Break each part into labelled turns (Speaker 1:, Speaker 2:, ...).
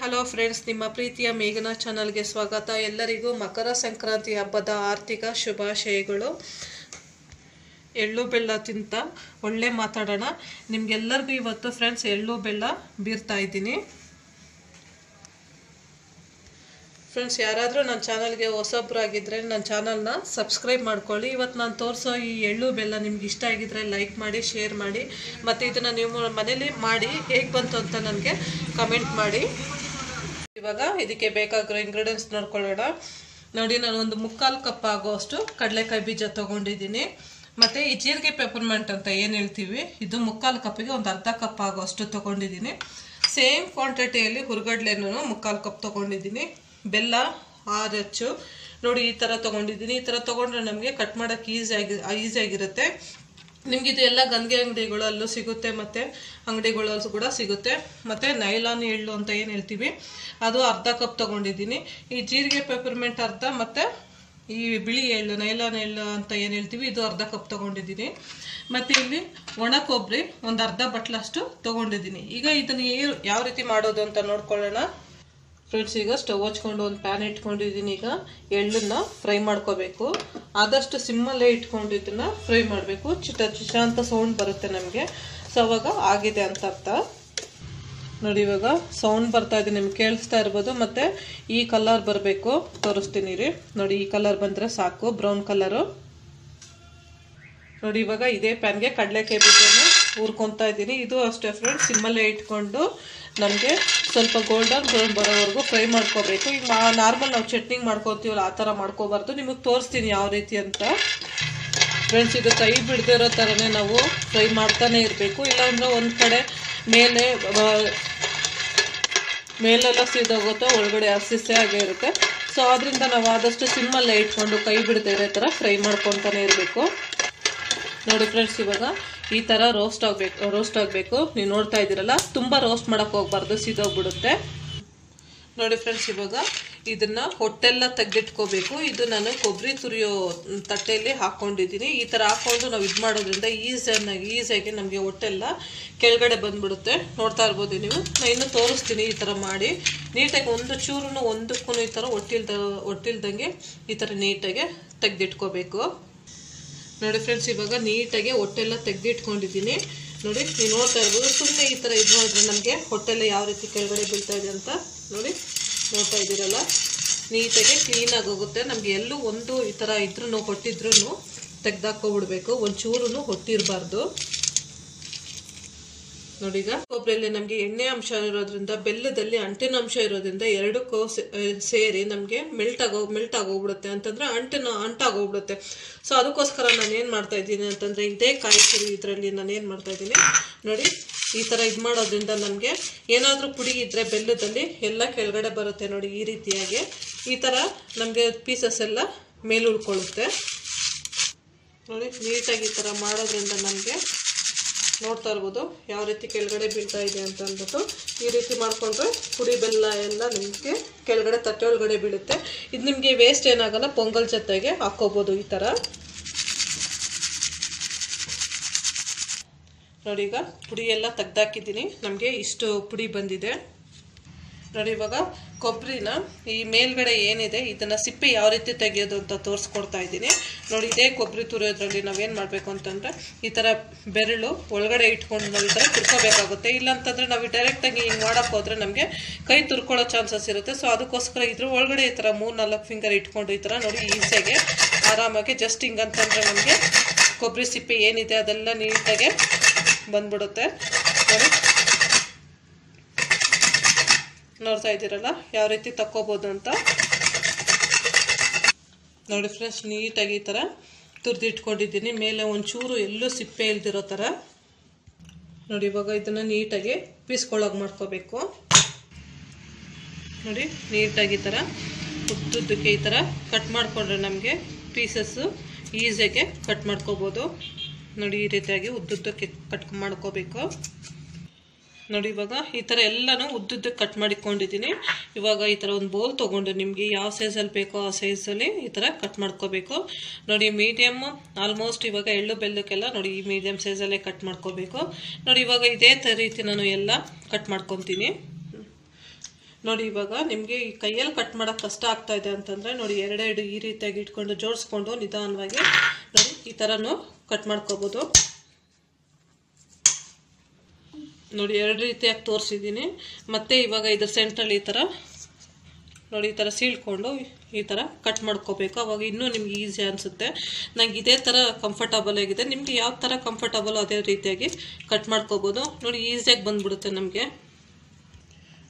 Speaker 1: Hello friends, ನಿಮ್ಮ ಪ್ರೀತಿಯ ಮೇಘನ ಚಾನಲ್ಗೆ ಸ್ವಾಗತ. ಎಲ್ಲರಿಗೂ ಮಕರ ಸಂಕ್ರಾಂತಿ ಹಬ್ಬದ ಆರ್ಥಿಕ ಶುಭಾಶಯಗಳು. ಎಳ್ಳು ಬೆಲ್ಲ ತಿಂತ ಒಳ್ಳೆ ಮಾತಾಡೋಣ. ನಿಮ್ಗೆಲ್ಲರಿಗೂ ಇವತ್ತು ಫ್ರೆಂಡ್ಸ್ ಎಳ್ಳು ಬೆಲ್ಲ ಬೀರ್ತಾ ಇದ್ದೀನಿ. ಫ್ರೆಂಡ್ಸ್, ಯಾರಾದರೂ ನನ್ನ ಚಾನಲ್ಗೆ ಹೊಸಬ್ರಾಗಿದ್ದರೆ ನನ್ನ ಚಾನಲ್ನ ಸಬ್ಸ್ಕ್ರೈಬ್ ಮಾಡ್ಕೊಳ್ಳಿ. ಇವತ್ತು ನಾನು ತೋರಿಸೋ ಈ ಎಳ್ಳು ಬೆಲ್ಲ ನಿಮ್ಗೆ ಇಷ್ಟ ಆಗಿದ್ರೆ ಲೈಕ್ ಮಾಡಿ, ಶೇರ್ ಮಾಡಿ. ಮತ್ತು ಇದನ್ನು ನೀವು ಮನೇಲಿ ಮಾಡಿ ಹೇಗೆ ಬಂತು ಅಂತ ನನಗೆ ಕಮೆಂಟ್ ಮಾಡಿ. ಇವಾಗ ಇದಕ್ಕೆ ಬೇಕಾಗಿರೋ ಇಂಗ್ರೀಡಿಯೆಂಟ್ಸ್ ನೋಡ್ಕೊಳ್ಳೋಣ. ನೋಡಿ, ನಾನು ಒಂದು ಮುಕ್ಕಾಲು ಕಪ್ ಆಗೋಷ್ಟು ಕಡಲೆಕಾಯಿ ಬೀಜ ತೊಗೊಂಡಿದ್ದೀನಿ. ಮತ್ತು ಈ ಜೀರಿಗೆ ಪೆಪರ್ಮೆಂಟ್ ಅಂತ ಏನು ಹೇಳ್ತೀವಿ? ಇದು ಮುಕ್ಕಾಲು ಕಪ್ಪಿಗೆ ಒಂದು ಅರ್ಧ ಕಪ್ ಆಗೋಷ್ಟು ತೊಗೊಂಡಿದ್ದೀನಿ. ಸೇಮ್ ಕ್ವಾಂಟಿಟಿಯಲ್ಲಿ ಹುರ್ಗಡ್ಲೆನೂ ಮುಕ್ಕಾಲು ಕಪ್ ತೊಗೊಂಡಿದ್ದೀನಿ. ಬೆಲ್ಲ ಆರು ಹೆಚ್ಚು ನೋಡಿ, ಈ ಥರ ತೊಗೊಂಡಿದ್ದೀನಿ. ಈ ಥರ ತೊಗೊಂಡ್ರೆ ನಮಗೆ ಕಟ್ ಮಾಡೋಕ್ಕೆ ಈಸಿಯಾಗಿ ಈಸಿಯಾಗಿರುತ್ತೆ ನಿಮ್ಗೆ ಇದು ಎಲ್ಲ ಗಂಗೆ ಅಂಗಡಿಗಳಲ್ಲೂ ಸಿಗುತ್ತೆ ಮತ್ತು ಅಂಗಡಿಗಳಲ್ಲೂ ಕೂಡ ಸಿಗುತ್ತೆ. ಮತ್ತು ನೈಲಾನ್ ಎಳ್ಳು ಅಂತ ಏನು ಹೇಳ್ತೀವಿ, ಅದು ಅರ್ಧ ಕಪ್ ತೊಗೊಂಡಿದ್ದೀನಿ. ಈ ಜೀರಿಗೆ ಪೆಪರ್ಮೆಂಟ್ ಅರ್ಧ ಮತ್ತೆ ಈ ಬಿಳಿ ಎಳ್ಳು, ನೈಲಾನ್ ಎಳ್ಳು ಅಂತ ಏನು ಹೇಳ್ತೀವಿ, ಇದು ಅರ್ಧ ಕಪ್ ತೊಗೊಂಡಿದ್ದೀನಿ. ಮತ್ತು ಇಲ್ಲಿ ಒಣ ಕೊಬ್ಬರಿ ಒಂದು ಅರ್ಧ ಬಟ್ಲಷ್ಟು ತೊಗೊಂಡಿದ್ದೀನಿ. ಈಗ ಇದನ್ನು ಯಾವ ರೀತಿ ಮಾಡೋದು ಅಂತ ನೋಡ್ಕೊಳ್ಳೋಣ. ಫ್ರೆಂಡ್ಸ್ ಈಗ ಸ್ಟವ್ ಹಚ್ಕೊಂಡು ಒಂದು ಪ್ಯಾನ್ ಇಟ್ಕೊಂಡಿದ್ದೀನಿ ಈಗ. ಎಳ್ಳನ್ನು ಫ್ರೈ ಮಾಡ್ಕೋಬೇಕು. ಆದಷ್ಟು ಸಿಮ್ಮಲ್ಲೇ ಇಟ್ಕೊಂಡು ಫ್ರೈ ಮಾಡಬೇಕು. ಚಿಟ ಚಿಟ ಅಂತ ಸೌಂಡ್ ಬರುತ್ತೆ ನಮಗೆ. ಸೊ ಅವಾಗ ಆಗಿದೆ ಅಂತ ಅರ್ಥ. ನೋಡಿ, ಇವಾಗ ಸೌಂಡ್ ಬರ್ತಾ ಇದೆ. ನಿಮ್ಗೆ ಕೇಳಿಸ್ತಾ ಇರ್ಬೋದು. ಮತ್ತು ಈ ಕಲರ್ ಬರಬೇಕು. ತೋರಿಸ್ತೀನಿ ರೀ. ನೋಡಿ, ಈ ಕಲರ್ ಬಂದರೆ ಸಾಕು. ಬ್ರೌನ್ ಕಲರು ನೋಡಿ, ಇವಾಗ ಇದೇ ಪ್ಯಾನ್ಗೆ ಕಡಲೆಕಾಯಿ ಬೀಜನ ಹುರ್ಕೊತಾ ಇದ್ದೀನಿ ಇದು ಅಷ್ಟೇ ಫ್ರೆಂಡ್ಸ್ ಸಿಮ್ಮಲ್ಲೇ ಇಟ್ಕೊಂಡು ನಮಗೆ ಸ್ವಲ್ಪ ಗೋಲ್ಡನ್ ಬ್ರೌನ್ ಬರೋವರೆಗೂ ಫ್ರೈ ಮಾಡ್ಕೋಬೇಕು. ಈಗ ನಾರ್ಮಲ್ ನಾವು ಚಟ್ನಿ ಮಾಡ್ಕೋತೀವಲ್ಲ, ಆ ಥರ ಮಾಡ್ಕೋಬಾರ್ದು. ನಿಮಗೆ ತೋರಿಸ್ತೀನಿ ಯಾವ ರೀತಿ ಅಂತ. ಫ್ರೆಂಡ್ಸ್ ಇದು ಕೈ ಬಿಡದಿರೋ ಥರನೇ ನಾವು ಫ್ರೈ ಮಾಡ್ತಾನೆ ಇರಬೇಕು. ಇಲ್ಲಾಂದ್ರೆ ಒಂದು ಕಡೆ ಮೇಲೆ ಮೇಲೆಲ್ಲ ಸೀದೋಗುತ್ತೋ ಒಳಗಡೆ ಹಸಿಸೆ ಆಗೇ ಇರುತ್ತೆ. ಸೊ ಅದರಿಂದ ನಾವು ಆದಷ್ಟು ಸಿಮ್ಮಲ್ಲೇ ಇಟ್ಕೊಂಡು ಕೈ ಬಿಡದೇ ಇರೋ ಥರ ಫ್ರೈ ಮಾಡ್ಕೊತಾನೆ ಇರಬೇಕು. ನೋಡಿ ಫ್ರೆಂಡ್ಸ್ ಇವಾಗ ಈ ಥರ ರೋಸ್ಟ್ ಆಗಬೇಕು ರೋಸ್ಟ್ ಆಗಬೇಕು. ನೀವು ನೋಡ್ತಾ ಇದ್ದೀರಲ್ಲ, ತುಂಬ ರೋಸ್ಟ್ ಮಾಡೋಕ್ಕೆ ಹೋಗ್ಬಾರ್ದು, ಸಿದೋಗ್ಬಿಡುತ್ತೆ. ನೋಡಿ ಫ್ರೆಂಡ್ಸ್ ಇವಾಗ ಇದನ್ನು ಹೊಟ್ಟೆಲ್ಲ ತೆಗೆದಿಟ್ಕೋಬೇಕು. ಇದು ನಾನು ಕೊಬ್ಬರಿ ತುರಿಯೋ ತಟ್ಟೆಯಲ್ಲಿ ಹಾಕ್ಕೊಂಡಿದ್ದೀನಿ ಈ ಥರ ಹಾಕ್ಕೊಂಡು ನಾವು ಇದು ಮಾಡೋದ್ರಿಂದ ಈಸಿಯಾಗಿ ಈಸಿಯಾಗಿ ನಮಗೆ ಹೊಟ್ಟೆಲ್ಲ ಕೆಳಗಡೆ ಬಂದುಬಿಡುತ್ತೆ. ನೋಡ್ತಾ ಇರ್ಬೋದು ನೀವು. ನಾನು ಇನ್ನೂ ತೋರಿಸ್ತೀನಿ ಈ ಥರ ಮಾಡಿ. ನೀಟಾಗಿ ಒಂದು ಚೂರು ಒಂದಕ್ಕೂ ಈ ಥರ ಒಟ್ಟಿಲ್ದ ಒಟ್ಟಿಲ್ದಂಗೆ ಈ ಥರ ನೀಟಾಗಿ ತೆಗೆದಿಟ್ಕೋಬೇಕು. ನೋಡಿ ಫ್ರೆಂಡ್ಸ್ ಇವಾಗ ನೀಟಾಗಿ ಹೊಟ್ಟೆಲ್ಲ ತೆಗೆದಿಟ್ಕೊಂಡಿದ್ದೀನಿ. ನೋಡಿ, ನೀವು ನೋಡ್ತಾ ಇರ್ಬೋದು ಸುಮ್ಮನೆ ಈ ಥರ ಇದು ಮಾಡಿದ್ರೆ ನಮಗೆ ಹೊಟ್ಟೆಲ್ಲ ಯಾವ ರೀತಿ ಕೆಳಗಡೆ ಬೀಳ್ತಾ ಇದೆ ಅಂತ ನೋಡಿ, ನೋಡ್ತಾ ಇದ್ದೀರಲ್ಲ? ನೀಟಾಗಿ ಕ್ಲೀನಾಗಿ ಹೋಗುತ್ತೆ. ನಮಗೆ ಎಲ್ಲೂ ಒಂದು ಈ ಥರ ಇದ್ರೂ ಹೊಟ್ಟಿದ್ರೂ ತೆಗ್ದಾಕೋಬಿಡ್ಬೇಕು ಒಂಚೂರು ಹೊಟ್ಟಿರಬಾರ್ದು. ನೋಡಿ ಈಗ ಕೊಬ್ಬರಿಯಲ್ಲಿ ನಮಗೆ ಎಣ್ಣೆ ಅಂಶ ಇರೋದ್ರಿಂದ, ಬೆಲ್ಲದಲ್ಲಿ ಅಂಟಿನ ಅಂಶ ಇರೋದ್ರಿಂದ ಎರಡಕ್ಕೂ ಸೇರಿ ನಮಗೆ ಮೆಲ್ಟ್ ಆಗೋ ಮೆಲ್ಟ್ ಆಗೋಗ್ಬಿಡುತ್ತೆ. ಅಂತಂದ್ರೆ ಅಂಟಿನ ಅಂಟಾಗೋಗ್ಬಿಡುತ್ತೆ. ಸೊ ಅದಕ್ಕೋಸ್ಕರ ನಾನು ಏನು ಮಾಡ್ತಾ ಇದ್ದೀನಿ ಅಂತಂದ್ರೆ ಇದೇ ಕಾಯಿ ತುರಿ ಇದರಲ್ಲಿ ನಾನು ಏನು ಮಾಡ್ತಾ ಇದ್ದೀನಿ? ನೋಡಿ, ಈ ಥರ ಇದು ಮಾಡೋದ್ರಿಂದ ನಮಗೆ ಏನಾದರೂ ಪುಡಿ ಇದ್ದರೆ ಬೆಲ್ಲದಲ್ಲಿ ಎಲ್ಲ ಕೆಳಗಡೆ ಬರುತ್ತೆ ನೋಡಿ ಈ ರೀತಿಯಾಗಿ. ಈ ಥರ ನಮಗೆ ಪೀಸಸ್ ಎಲ್ಲ ಮೇಲೆ ಉಳ್ಕೊಳ್ಳುತ್ತೆ ನೋಡಿ, ನೀಟಾಗಿ ಈ ಥರ ಮಾಡೋದ್ರಿಂದ ನಮಗೆ ನೋಡ್ತಾ ಇರ್ಬೋದು ಯಾವ ರೀತಿ ಕೆಳಗಡೆ ಬೀಳ್ತಾ ಇದೆ ಅಂತ ಅಂದ್ಬಿಟ್ಟು ಈ ರೀತಿ ಮಾಡಿಕೊಂಡ್ರೆ ಪುಡಿ ಬೆಲ್ಲ ಎಲ್ಲ ನಿಮಗೆ ಕೆಳಗಡೆ ತಟ್ಟೆ ಒಳಗಡೆ ಬೀಳುತ್ತೆ. ಇದು ನಿಮಗೆ ವೇಸ್ಟ್ ಏನಾಗಲ್ಲ, ಪೊಂಗಲ್ ಜೊತೆಗೆ ಹಾಕ್ಕೋಬೋದು ಈ ಥರ ನೋಡಿ ಈಗ ಪುಡಿ ಎಲ್ಲ ತೆಗ್ದಾಕಿದ್ದೀನಿ. ನಮಗೆ ಇಷ್ಟು ಪುಡಿ ಬಂದಿದೆ. ನೋಡಿ, ಇವಾಗ ಕೊಬ್ಬರಿನ ಈ ಮೇಲ್ಗಡೆ ಏನಿದೆ, ಇದನ್ನು ಸಿಪ್ಪೆ ಯಾವ ರೀತಿ ತೆಗೆಯೋದು ಅಂತ ತೋರಿಸ್ಕೊಡ್ತಾ ಇದ್ದೀನಿ. ನೋಡಿ, ಇದೇ ಕೊಬ್ಬರಿ ತುರಿಯೋದ್ರಲ್ಲಿ ನಾವೇನು ಮಾಡಬೇಕು ಅಂತಂದರೆ, ಈ ಥರ ಬೆರಳು ಒಳಗಡೆ ಇಟ್ಕೊಂಡು ನಾವು ಈ ಥರ ತುರ್ಕೋಬೇಕಾಗುತ್ತೆ. ಇಲ್ಲಾಂತಂದರೆ ನಾವು ಡೈರೆಕ್ಟಾಗಿ ಹಿಂಗೆ ಮಾಡೋಕ್ಕೆ ಹೋದರೆ ನಮಗೆ ಕೈ ತುರ್ಕೊಳ್ಳೋ ಚಾನ್ಸಸ್ ಇರುತ್ತೆ. ಸೊ ಅದಕ್ಕೋಸ್ಕರ ಇದ್ರ ಒಳಗಡೆ ಈ ಥರ ಮೂರು ನಾಲ್ಕು ಫಿಂಗರ್ ಇಟ್ಕೊಂಡು ಈ ಥರ ನೋಡಿ, ಈಸಿಯಾಗಿ ಆರಾಮಾಗಿ ಜಸ್ಟ್ ಹಿಂಗಂತಂದರೆ ನಮಗೆ ಕೊಬ್ಬರಿ ಸಿಪ್ಪೆ ಏನಿದೆ ಅದೆಲ್ಲ ನೀಟಾಗೆ ಬಂದ್ಬಿಡುತ್ತೆ. ನೋಡಿ. ನೋಡ್ತಾ ಇದ್ದೀರಲ್ಲ? ಯಾವ ರೀತಿ ತಕ್ಕೋಬೋದು ಅಂತ? ನೋಡಿ ಫ್ರೆಂಡ್ಸ್ ನೀಟಾಗಿ ಈ ಥರ ತುರಿದಿಟ್ಕೊಂಡಿದ್ದೀನಿ ಮೇಲೆ ಒಂಚೂರು ಎಲ್ಲೂ ಸಿಪ್ಪೆ ಇಲ್ದಿರೋ ಥರ ನೋಡಿ, ಇವಾಗ ಇದನ್ನು ನೀಟಾಗಿ ಪೀಸ್ಕೊಳ್ಳೋಕೆ ಮಾಡ್ಕೋಬೇಕು. ನೋಡಿ, ನೀಟಾಗಿ ಈ ಥರ ಉದ್ದುದ್ದಕ್ಕೆ ಈ ಥರ ಕಟ್ ಮಾಡಿಕೊಂಡ್ರೆ ನಮಗೆ ಪೀಸಸ್ಸು ಈಸಿಯಾಗಿ ಕಟ್ ಮಾಡ್ಕೋಬೋದು. ನೋಡಿ, ಈ ರೀತಿಯಾಗಿ ಉದ್ದುದ್ದಕ್ಕೆ ಕಟ್ ಮಾಡ್ಕೋಬೇಕು. ನೋಡಿ, ಇವಾಗ ಈ ಥರ ಎಲ್ಲನೂ ಉದ್ದುದ್ದ ಕಟ್ ಮಾಡಿಕೊಂಡಿದ್ದೀನಿ. ಇವಾಗ ಈ ಥರ ಒಂದು ಬೌಲ್ ತೊಗೊಂಡು ನಿಮಗೆ ಯಾವ ಸೈಜಲ್ಲಿ ಬೇಕೋ ಆ ಸೈಜಲ್ಲಿ ಈ ಥರ ಕಟ್ ಮಾಡ್ಕೋಬೇಕು. ನೋಡಿ ಮೀಡಿಯಮ್ ಆಲ್ಮೋಸ್ಟ್ ಇವಾಗ ಎಳ್ಳು ಬೆಲ್ಲಕ್ಕೆಲ್ಲ ನೋಡಿ, ಈ ಮೀಡಿಯಮ್ ಸೈಜಲ್ಲೇ ಕಟ್ ಮಾಡ್ಕೋಬೇಕು. ನೋಡಿ, ಇವಾಗ ಇದೇ ಥರ ರೀತಿ ನಾನು ಎಲ್ಲ ಕಟ್ ಮಾಡ್ಕೊತೀನಿ. ನೋಡಿ, ಇವಾಗ ನಿಮಗೆ ಈ ಕೈಯಲ್ಲಿ ಕಟ್ ಮಾಡೋಕ್ಕೆ ಕಷ್ಟ ಆಗ್ತಾ ಇದೆ ಅಂತಂದರೆ ನೋಡಿ, ಎರಡೆರಡು ಈ ರೀತಿಯಾಗಿ ಇಟ್ಕೊಂಡು ಜೋಡಿಸ್ಕೊಂಡು ನಿಧಾನವಾಗಿ ನೋಡಿ, ಈ ಥರನೂ ಕಟ್ ಮಾಡ್ಕೋಬೋದು. ನೋಡಿ, ಎರಡು ರೀತಿಯಾಗಿ ತೋರಿಸಿದ್ದೀನಿ. ಮತ್ತು ಇವಾಗ ಇದ್ರ ಸೆಂಟ್ರಲ್ಲಿ ಈ ಥರ ನೋಡಿ, ಈ ಥರ ಸೀಳ್ಕೊಂಡು ಈ ಥರ ಕಟ್ ಮಾಡ್ಕೋಬೇಕು. ಅವಾಗ ಇನ್ನೂ ನಿಮ್ಗೆ ಈಸಿ ಅನಿಸುತ್ತೆ. ನಂಗೆ ಇದೇ ಥರ ಕಂಫರ್ಟಬಲ್ ಆಗಿದೆ. ನಿಮಗೆ ಯಾವ ಥರ ಕಂಫರ್ಟಬಲ್ ಅದೇ ರೀತಿಯಾಗಿ ಕಟ್ ಮಾಡ್ಕೋಬೋದು. ನೋಡಿ ಈಸಿಯಾಗಿ ಬಂದ್ಬಿಡುತ್ತೆ ನಮಗೆ.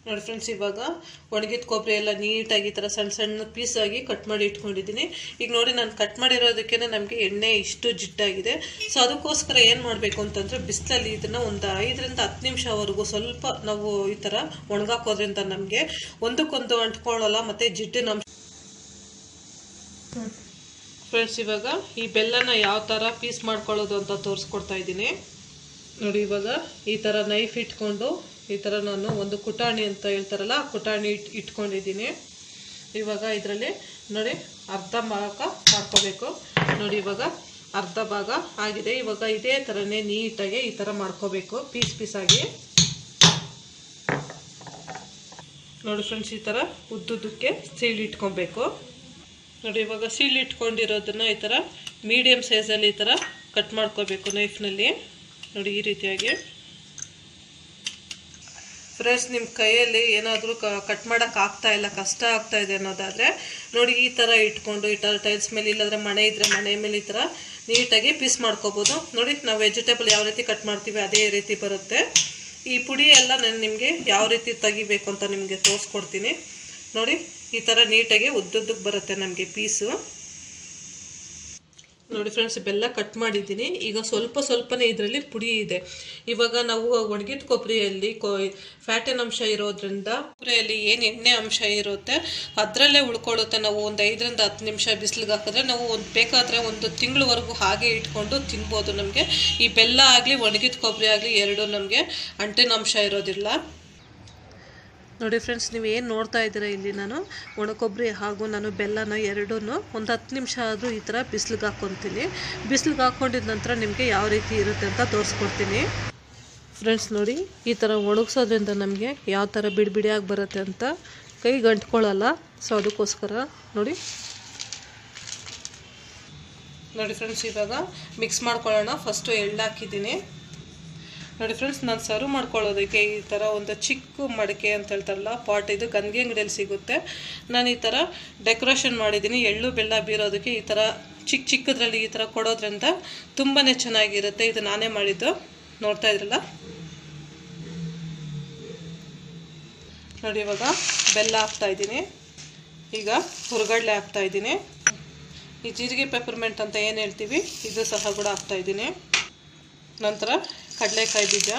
Speaker 1: ನೋಡಿ ಫ್ರೆಂಡ್ಸ್ ಇವಾಗ ಒಣಗಿದ ಕೊಬ್ಬರಿ ಎಲ್ಲ ನೀಟಾಗಿ ಈ ಥರ ಸಣ್ಣ ಸಣ್ಣ ಪೀಸಾಗಿ ಕಟ್ ಮಾಡಿ ಇಟ್ಕೊಂಡಿದ್ದೀನಿ. ಈಗ ನೋಡಿ ನಾನು ಕಟ್ ಮಾಡಿರೋದಕ್ಕೆ ನಮಗೆ ಎಣ್ಣೆ ಇಷ್ಟು ಜಿಟ್ಟಾಗಿದೆ. ಸೊ ಅದಕ್ಕೋಸ್ಕರ ಏನು ಮಾಡಬೇಕು ಅಂತಂದರೆ ಬಿಸಿಲಲ್ಲಿ ಇದನ್ನು ಒಂದು ಐದರಿಂದ ಹತ್ತು ನಿಮಿಷವರೆಗೂ ಸ್ವಲ್ಪ ನಾವು ಈ ಥರ ಒಣಗಾಕೋದ್ರಿಂದ ನಮಗೆ ಒಂದಕ್ಕೊಂದು ಅಂಟ್ಕೊಳ್ಳೋಲ್ಲ, ಮತ್ತು ಜಿಡ್ಡಿನ ಅಂಶ ಫ್ರೆಂಡ್ಸ್ ಇವಾಗ ಈ ಬೆಲ್ಲನ ಯಾವ ಥರ ಪೀಸ್ ಮಾಡ್ಕೊಳ್ಳೋದು ಅಂತ ತೋರಿಸ್ಕೊಡ್ತಾ ಇದ್ದೀನಿ. ನೋಡಿ ಇವಾಗ ಈ ಥರ ನೈಫ್ ಇಟ್ಕೊಂಡು ಈ ಥರ ನಾನು ಒಂದು ಕುಟಾಣಿ ಅಂತ ಹೇಳ್ತಾರಲ್ಲ, ಆ ಕುಟಾಣಿ ಇಟ್, ಇಟ್ಕೊಂಡಿದ್ದೀನಿ. ಇವಾಗ ಇದರಲ್ಲಿ ನೋಡಿ ಅರ್ಧ ಭಾಗ ಮಾಡ್ಕೋಬೇಕು. ನೋಡಿ ಇವಾಗ ಅರ್ಧ ಭಾಗ ಆಗಿದೆ. ಇವಾಗ ಇದೇ ಥರನೇ ನೀಟಾಗಿ ಈ ಥರ ಮಾಡ್ಕೋಬೇಕು, ಪೀಸ್ ಪೀಸಾಗಿ ನೋಡಿ ಫ್ರೆಂಡ್ಸ್ ಈ ಥರ ಸೀಲ್ ಇಟ್ಕೊಬೇಕು. ನೋಡಿ ಇವಾಗ ಸೀಲ್ ಇಟ್ಕೊಂಡಿರೋದನ್ನ ಈ ಥರ ಮೀಡಿಯಮ್ ಸೈಜಲ್ಲಿ ಈ ಥರ ಕಟ್ ಮಾಡ್ಕೋಬೇಕು ನೈಫ್ನಲ್ಲಿ ನೋಡಿ ಈ ರೀತಿಯಾಗಿ. ಫ್ರೆಂಡ್ಸ್ ನಿಮ್ಮ ಕೈಯಲ್ಲಿ ಏನಾದರೂ ಕಟ್ ಮಾಡೋಕೆ ಆಗ್ತಾ ಇಲ್ಲ, ಕಷ್ಟ ಆಗ್ತಾ ಇದೆ ಅನ್ನೋದಾದರೆ, ನೋಡಿ ಈ ಥರ ಇಟ್ಕೊಂಡು, ಈ ಥರ ಟೈಲ್ಸ್ ಮೇಲೆ ಇಲ್ಲಾಂದರೆ ಮನೆ ಇದ್ದರೆ ಮನೆ ಮೇಲೆ ಈ ಥರ ನೀಟಾಗಿ ಪೀಸ್ ಮಾಡ್ಕೋಬೋದು. ನೋಡಿ ನಾವು ವೆಜಿಟೇಬಲ್ ಯಾವ ರೀತಿ ಕಟ್ ಮಾಡ್ತೀವಿ ಅದೇ ರೀತಿ ಬರುತ್ತೆ. ಈ ಪುಡಿ ಎಲ್ಲ ನಾನು ನಿಮಗೆ ಯಾವ ರೀತಿ ತೆಗಿಬೇಕು ಅಂತ ನಿಮಗೆ ತೋರಿಸ್ಕೊಡ್ತೀನಿ. ನೋಡಿ, ಈ ಥರ ನೀಟಾಗಿ ಉದ್ದುದ್ದಕ್ಕೆ ಬರುತ್ತೆ ನಮಗೆ ಪೀಸು ನೋಡಿ ಫ್ರೆಂಡ್ಸ್ ಬೆಲ್ಲ ಕಟ್ ಮಾಡಿದ್ದೀನಿ. ಈಗ ಸ್ವಲ್ಪ ಸ್ವಲ್ಪನೇ ಇದರಲ್ಲಿ ಪುಡಿ ಇದೆ. ಇವಾಗ ನಾವು ಒಣಗಿದ ಕೊಬ್ಬರಿಯಲ್ಲಿ ಕೊ ಫ್ಯಾಟಿನ ಅಂಶ ಇರೋದ್ರಿಂದ ಕೊಬ್ಬರಿಯಲ್ಲಿ ಏನು ಎಣ್ಣೆ ಅಂಶ ಇರುತ್ತೆ, ಅದರಲ್ಲೇ ಉಳ್ಕೊಳ್ಳುತ್ತೆ. ನಾವು ಒಂದು ಐದರಿಂದ ಹತ್ತು ನಿಮಿಷ ಬಿಸಿಲಿಗೆ ಹಾಕಿದ್ರೆ ನಾವು ಒಂದು, ಬೇಕಾದರೆ ಒಂದು ತಿಂಗಳವರೆಗೂ ಹಾಗೆ ಇಟ್ಕೊಂಡು ತಿನ್ಬೋದು ನಮಗೆ. ಈ ಬೆಲ್ಲ ಆಗಲಿ, ಒಣಗಿದ ಕೊಬ್ಬರಿ ಆಗಲಿ, ಎರಡೂ ನಮಗೆ ಅಂಟಿನ ಅಂಶ ಇರೋದಿಲ್ಲ. ನೋಡಿ ಫ್ರೆಂಡ್ಸ್ ನೀವು ಏನು ನೋಡ್ತಾ ಇದ್ದೀರಾ ಇಲ್ಲಿ ನಾನು? ಒಣಕೊಬ್ಬರಿ ಹಾಗೂ ನಾನು ಬೆಲ್ಲನ ಎರಡೂ ಒಂದು ಹತ್ತು ನಿಮಿಷ ಆದರೂ ಈ ಥರ ಬಿಸಿಲಿಗೆ ಹಾಕ್ಕೊತೀನಿ ಬಿಸಿಲಿಗೆ ಹಾಕ್ಕೊಂಡಿದ ನಂತರ ನಿಮಗೆ ಯಾವ ರೀತಿ ಇರುತ್ತೆ ಅಂತ ತೋರಿಸ್ಕೊಡ್ತೀನಿ. ಫ್ರೆಂಡ್ಸ್ ನೋಡಿ, ಈ ಥರ ಒಣಗಿಸೋದ್ರಿಂದ ನಮಗೆ ಯಾವ ಥರ ಬಿಡಿ ಬಿಡಿಯಾಗಿ ಬರುತ್ತೆ ಅಂತ ಕೈ ಗಂಟ್ಕೊಳ್ಳಲ್ಲ ಸೊ ಅದಕ್ಕೋಸ್ಕರ ನೋಡಿ. ನೋಡಿ ಫ್ರೆಂಡ್ಸ್ ಇವಾಗ ಮಿಕ್ಸ್ ಮಾಡ್ಕೊಳ್ಳೋಣ. ಫಸ್ಟು ಎಳ್ಳು ಹಾಕಿದ್ದೀನಿ. ನೋಡಿ ಫ್ರೆಂಡ್ಸ್ ನಾನು ಸರ್ವ್ ಮಾಡ್ಕೊಳ್ಳೋದಕ್ಕೆ ಈ ಥರ ಒಂದು ಚಿಕ್ಕ ಮಡಿಕೆ ಅಂತ ಹೇಳ್ತಾರಲ್ಲ ಪಾಟ್ ಇದು ಗಂಗೆ ಅಂಗಡಿಯಲ್ಲಿ ಸಿಗುತ್ತೆ. ನಾನು ಈ ಥರ ಡೆಕೋರೇಷನ್ ಮಾಡಿದ್ದೀನಿ, ಎಳ್ಳು, ಬೆಲ್ಲ ಬೀರೋದಕ್ಕೆ ಈ ಥರ ಚಿಕ್ಕ ಚಿಕ್ಕದ್ರಲ್ಲಿ ಈ ಥರ ಕೊಡೋದ್ರಿಂದ ತುಂಬಾ ಚೆನ್ನಾಗಿರುತ್ತೆ. ಇದು ನಾನೇ ಮಾಡಿದ್ದು. ನೋಡ್ತಾ ಇದ್ರಲ್ಲ? ನೋಡಿ ಇವಾಗ ಬೆಲ್ಲ ಹಾಕ್ತಾ ಇದ್ದೀನಿ. ಈಗ ಹುರುಗಡ್ಲೆ ಹಾಕ್ತಾ ಇದ್ದೀನಿ. ಈ ಜೀರಿಗೆ ಪೆಪರ್ಮೆಂಟ್ ಅಂತ ಏನು ಹೇಳ್ತೀವಿ, ಇದು ಸಹ ಕೂಡ ಹಾಕ್ತಾ ಇದ್ದೀನಿ. ನಂತರ ಕಡಲೆಕಾಯಿ ಬೀಜ.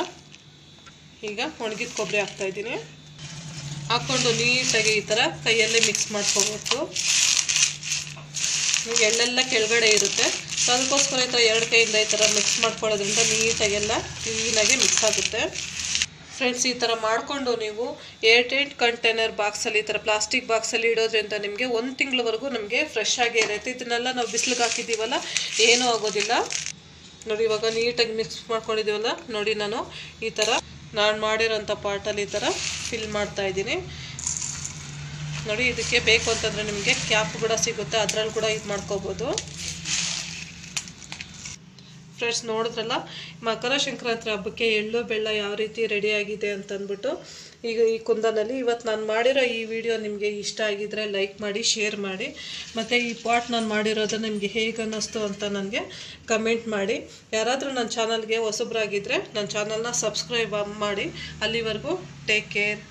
Speaker 1: ಈಗ ಒಣಗಿದ ಕೊಬ್ಬರಿ ಹಾಕ್ತಾಯಿದ್ದೀನಿ ಹಾಕ್ಕೊಂಡು ನೀಟಾಗಿ ಈ ಥರ ಕೈಯಲ್ಲೇ ಮಿಕ್ಸ್ ಮಾಡ್ಕೋಬೇಕು. ಎಳ್ಳೆಲ್ಲ ಕೆಳಗಡೆ ಇರುತ್ತೆ. ಅದಕ್ಕೋಸ್ಕರ ಈ ಥರ ಎರಡು ಕೈಯಿಂದ ಈ ಥರ ಮಿಕ್ಸ್ ಮಾಡ್ಕೊಳ್ಳೋದ್ರಿಂದ ನೀಟಾಗೆಲ್ಲ ಕ್ಲೀನಾಗಿ ಮಿಕ್ಸ್ ಆಗುತ್ತೆ. ಫ್ರೆಂಡ್ಸ್ ಈ ಥರ ಮಾಡಿಕೊಂಡು ನೀವು ಏರ್ಟೈಟ್ ಕಂಟೈನರ್ ಬಾಕ್ಸಲ್ಲಿ ಈ ಥರ ಪ್ಲಾಸ್ಟಿಕ್ ಬಾಕ್ಸಲ್ಲಿ ಇಡೋದ್ರಿಂದ ನಿಮಗೆ ಒಂದು ತಿಂಗಳವರೆಗೂ ನಮಗೆ ಫ್ರೆಶ್ ಆಗೇ ಇರುತ್ತೆ. ಇದನ್ನೆಲ್ಲ ನಾವು ಬಿಸಿಲಿಗೆ ಹಾಕಿದ್ದೀವಲ್ಲ, ಏನೂ ಆಗೋದಿಲ್ಲ. ನೋಡಿ, ಇವಾಗ ನೀಟಾಗಿ ಮಿಕ್ಸ್ ಮಾಡ್ಕೊಂಡಿದ್ದೀವಲ್ಲ? ನೋಡಿ ನಾನು ಈ ಥರ ನಾನು ಮಾಡಿರೋಂಥ ಪಾಟಲ್ಲಿ ಈ ಥರ ಫಿಲ್ ಮಾಡ್ತಾ ಇದ್ದೀನಿ. ನೋಡಿ, ಇದಕ್ಕೆ ಬೇಕು ಅಂತಂದರೆ ನಿಮಗೆ ಕ್ಯಾಪ್ ಕೂಡ ಸಿಗುತ್ತೆ, ಅದ್ರಲ್ಲಿ ಕೂಡ ಇದು ಮಾಡ್ಕೋಬೋದು. ಫ್ರೆಂಡ್ಸ್ ನೋಡಿದ್ರಲ್ಲ, ಮಕರ ಸಂಕ್ರಾಂತಿ ಹಬ್ಬಕ್ಕೆ ಎಳ್ಳು, ಬೆಲ್ಲ ಯಾವ ರೀತಿ ರೆಡಿ ಆಗಿದೆ ಅಂತಂದ್ಬಿಟ್ಟು, ಈಗ ಈ ಕುಂದನಲ್ಲಿ ಇವತ್ತು ನಾನು ಮಾಡಿರೋ ಈ ವಿಡಿಯೋ ನಿಮಗೆ ಇಷ್ಟ ಆಗಿದ್ರೆ ಲೈಕ್ ಮಾಡಿ ಶೇರ್ ಮಾಡಿ. ಮತ್ತು ಈ ಪಾಟ್ ನಾನು ಮಾಡಿರೋದು ನಿಮಗೆ ಹೇಗೆ ಅನ್ನಿಸ್ತು ಅಂತ ನನಗೆ ಕಮೆಂಟ್ ಮಾಡಿ. ಯಾರಾದರೂ ನನ್ನ ಚಾನಲ್ಗೆ ಹೊಸಬ್ರಾಗಿದ್ದರೆ ನನ್ನ ಚಾನಲ್ನ ಸಬ್ಸ್ಕ್ರೈಬ್ ಮಾಡಿ. ಅಲ್ಲಿವರೆಗೂ ಟೇಕ್ ಕೇರ್